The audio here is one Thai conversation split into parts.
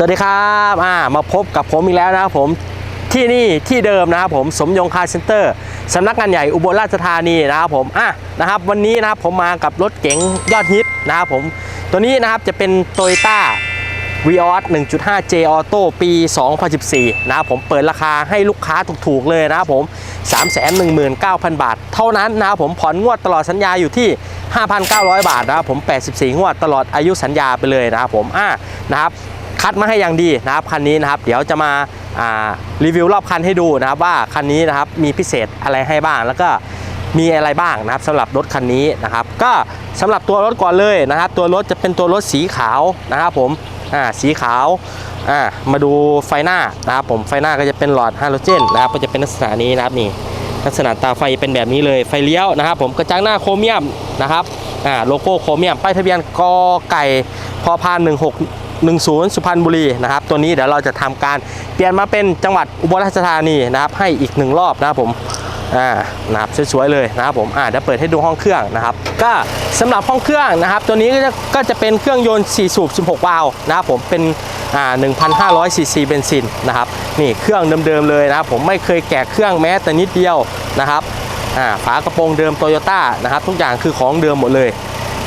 สวัสดีครับอ่ามาพบกับผมอีกแล้วนะครับผมที่นี่ที่เดิมนะครับผมสมยงคาร์เซ็นเตอร์สำนักงานใหญ่อุบลราชธานีนะครับผมอะนะครับวันนี้นะครับผมมากับรถเก๋งยอดฮิตนะครับผมตัวนี้นะครับจะเป็น t o y ยต้า v ีออส 1.5 J Auto ปี 2014 นะครับผมเปิดราคาให้ลูกค้าถูกๆเลยนะครับผม 319,000 บาท เท่านั้นนะครับผมผ่อนงวดตลอดสัญญาอยู่ที่ 5,900 บาทนะครับผม 84 งวดตลอดอายุสัญญาไปเลยนะครับผมอะนะครับ คัดมาให้อย่างดีนะครับคันนี้นะครับ เดี๋ยวจะมาารีวิวรอบคันให้ดูนะครับว่าคันนี้นะครับมีพิเศษอะไรให้บ้าง แล้วก็มีอะไรบ้างนะครับสำหรับรถคันนี้นะครับ ก็สำหรับตัวรถก่อนเลยนะครับ ตัวรถจะเป็นตัวรถสีขาวนะครับผมอ่าสีขาวอ่ามาดูไฟหน้านะครับผมไฟหน้าก็จะเป็นหลอดฮาโลเจนนะครับก็จะเป็นลักษณะนี้นะครับนี่ลักษณะตาไฟเป็นแบบนี้เลยไฟเลี้ยวนะครับ ผมกระจังหน้าโครเมียมนะครับอ่าโลโก้โครเมียมป้ายทะเบียนกไก่พอพาน16 10 สุพรรณบุรีนะครับ ตัวนี้เดี๋ยวเราจะทำการเปลี่ยนมาเป็นจังหวัดอุบลราชธานีนะครับ ให้อีกหนึ่งรอบนะครับผมอ่านะครับสวยๆเลยนะครับผมอ่าเดี๋ยวเปิดให้ดูห้องเครื่องนะครับ ก็สำหรับห้องเครื่องนะครับ ตัวนี้ก็จะก็จะเป็นเครื่องยนต์ 4 สูบ 16 วาล์วนะครับผมเป็นอ่า1,500ซีซีเบนซินนะครับนี่เครื่องเดิมๆเลยนะครับ ผมไม่เคยแกะเครื่องแม้แต่นิดเดียวนะครับอ่าฝากระโปรงเดิมโตโยต้านะครับ ทุกอย่างคือของเดิมหมดเลย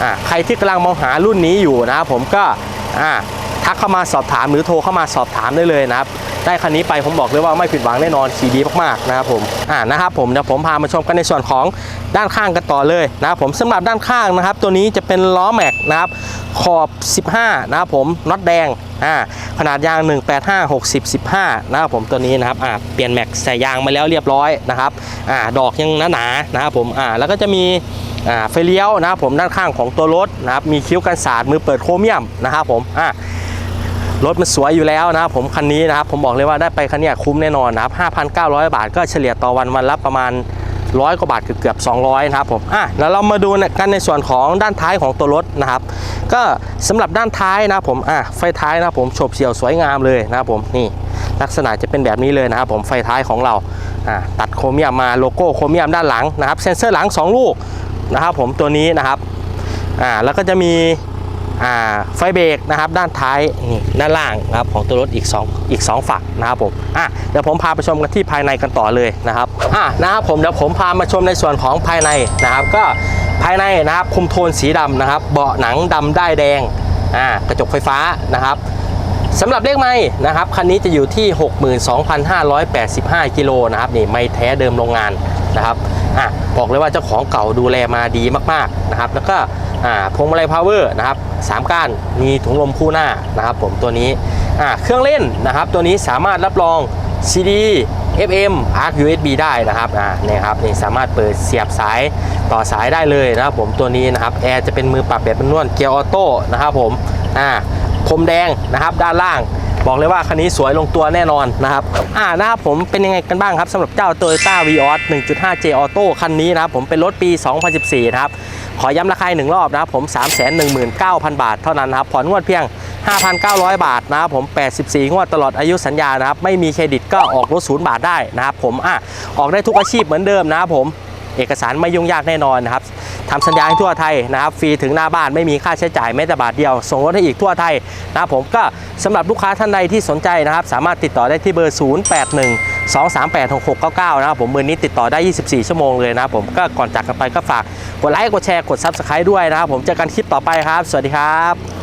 อ่าใครที่กำลังมองหารุ่นนี้อยู่นะครับผมก็อ่า ทักเข้ามาสอบถามหรือโทรเข้ามาสอบถามได้เลยนะครับ ได้คันนี้ไปผมบอกเลยว่าไม่ผิดหวังแน่นอนขี่ดีมากๆนะครับผมอ่านะครับผมเดี๋ยวผมพามาชมกันในส่วนของด้านข้างกันต่อเลยนะครับผมสำหรับด้านข้างนะครับ ตัวนี้จะเป็นล้อแม็กนะครับขอบ 15 นะครับผมน็อตแดงอ่าขนาดยาง 185 60 15 นะครับผมตัวนี้นะครับอ่าเปลี่ยนแม็กใส่ยางมาแล้วเรียบร้อยนะครับอ่าดอกยังหนาๆนะครับผมอ่าแล้วก็จะมีอ่าไฟเลี้ยวนะครับผมด้านข้างของตัวรถนะครับมีคิ้วกันสาดมือเปิดโครเมียมนะครับผมอ่า รถมันสวยอยู่แล้วนะครับผมคันนี้นะครับผมบอกเลยว่าได้ไปคันนี้คุ้มแน่นอนนะครับ5,900 บาท ก็เฉลี่ยต่อวันวันละประมาณร้อยกว่าบาทเกือบ200นะครับผมอะแล้วเรามาดูกันในส่วนของด้านท้ายของตัวรถนะครับ ก็สำหรับด้านท้ายนะผมอะไฟท้ายนะผมโฉบเฉี่ยวสวยงามเลยนะครับผมนี่ลักษณะจะเป็นแบบนี้เลยนะครับผมไฟท้ายของเราอะตัดโครเมียมมาโลโก้โครเมียมด้านหลังนะครับเซ็นเซอร์หลัง 2 ลูกนะครับผมตัวนี้นะครับอ่าแล้วก็จะมี ไฟเบรกนะครับด้านท้ายนี่ด้านล่างนะครับของตัวรถอีก 2 อีก 2 ฝักนะครับผมอะเดี๋ยวผมพาไปชมกันที่ภายในกันต่อเลยนะครับอะนะครับผมเดี๋ยวผมพามาชมในส่วนของภายในนะครับ ก็ภายในนะครับคุมโทนสีดำนะครับ เบาะหนังดำได้แดงอ่ากระจกไฟฟ้านะครับสำหรับเลขไม่นะครับคันนี้จะอยู่ที่ 62,585 กิโลนะครับนี่ไม่แท้เดิมโรงงานนะครับอะบอกเลยว่าเจ้าของเก่าดูแลมาดีมากๆนะครับ แล้วก็ อ่าพวงมาลัยพาวเวอร์นะครับสามก้านมีถุงลมคู่หน้านะครับผมตัวนี้อ่าเครื่องเล่นนะครับ ตัวนี้สามารถรับรอง CD FM Arc USB ได้นะครับอ่านี่ครับนี่สามารถเปิดเสียบสายต่อสายได้เลยนะครับผมตัวนี้นะครับแอร์จะเป็นมือปรับแบบนนวลเกียร์ออโต้นะครับผมอ่าพรมแดงนะครับด้านล่าง บอกเลยว่าคันนี้สวยลงตัวแน่นอนนะครับ อ่านะครับผมเป็นยังไงกันบ้างครับสำหรับเจ้า Toyota Vios 1.5J Auto คันนี้นะครับผมเป็นรถปี 2014 นะครับ ขอย้ำราคาหนึ่งรอบนะครับผม 319,000 บาทเท่านั้นนะครับ ผ่อนงวดเพียง 5,900 บาทนะครับผม 84 งวดตลอดอายุสัญญานะครับ ไม่มีเครดิตก็ออกรถศูนย์บาทได้นะครับผม อะ ออกได้ทุกอาชีพเหมือนเดิมนะครับผม เอกสารไม่ยุ่งยากแน่นอนนะครับ ทำสัญญาให้ทั่วไทยนะครับฟรีถึงหน้าบ้านไม่มีค่าใช้จ่ายแม้แต่บาทเดียว ส่งรถให้อีกทั่วไทยนะครับผมก็สำหรับลูกค้าท่านใดที่สนใจนะครับ สามารถติดต่อได้ที่เบอร์ 081 238 6699 นะครับผมเบอร์นี้ติดต่อได้ 24 ชั่วโมงเลยนะครับผมก็ก่อนจากกันไปก็ฝากกดไลค์กดแชร์กด Subscribe ด้วยนะครับผมเจอกันคลิปต่อไปครับ สวัสดีครับ